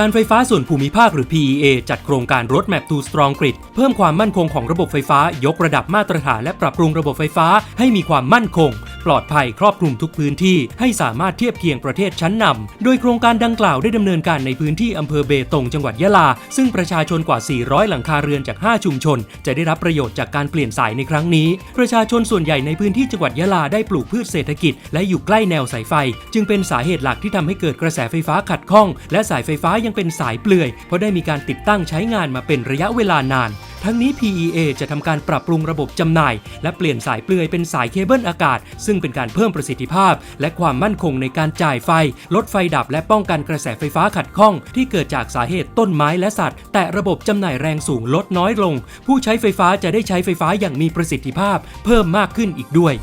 การไฟฟ้าส่วนภูมิภาคหรือ PEA จัดโครงการ Roadmap to Strong Grid เพิ่มความมั่นคงของระบบไฟฟ้ายกระดับมาตรฐานและปรับปรุงระบบไฟฟ้าให้มีความมั่นคง ปลอดภัยครอบคลุมทุกพื้นที่ให้สามารถเทียบเคียงประเทศชั้นนำโดยโครงการดังกล่าวได้ดำเนินการในพื้นที่อำเภอเบตงจังหวัดยะลา ซึ่งประชาชนกว่า 400 หลังคาเรือนจาก 5 ชุมชน จะได้รับประโยชน์จากการเปลี่ยนสายในครั้งนี้ ประชาชนส่วนใหญ่ในพื้นที่จังหวัดยะลาได้ปลูกพืชเศรษฐกิจ และอยู่ใกล้แนวสายไฟ จึงเป็นสาเหตุหลักที่ทำให้เกิดกระแสไฟฟ้าขัดข้อง และสายไฟฟ้ายังเป็นสายเปลื่อยเพราะได้มีการติดตั้งใช้งานมาเป็นระยะเวลานาน ทั้งนี้ PEA จะทำการปรับปรุงระบบจำหน่าย และเปลี่ยนสายเปลือยเป็นสายเคเบิลอากาศ ซึ่งเป็นการเพิ่มประสิทธิภาพ และความมั่นคงในการจ่ายไฟ ลดไฟดับและป้องกันกระแสไฟฟ้าขัดข้อง ที่เกิดจากสาเหตุต้นไม้และสัตว์ แต่ระบบจำหน่ายแรงสูงลดน้อยลง ผู้ใช้ไฟฟ้าจะได้ใช้ไฟฟ้าอย่างมีประสิทธิภาพ เพิ่มมากขึ้นอีกด้วย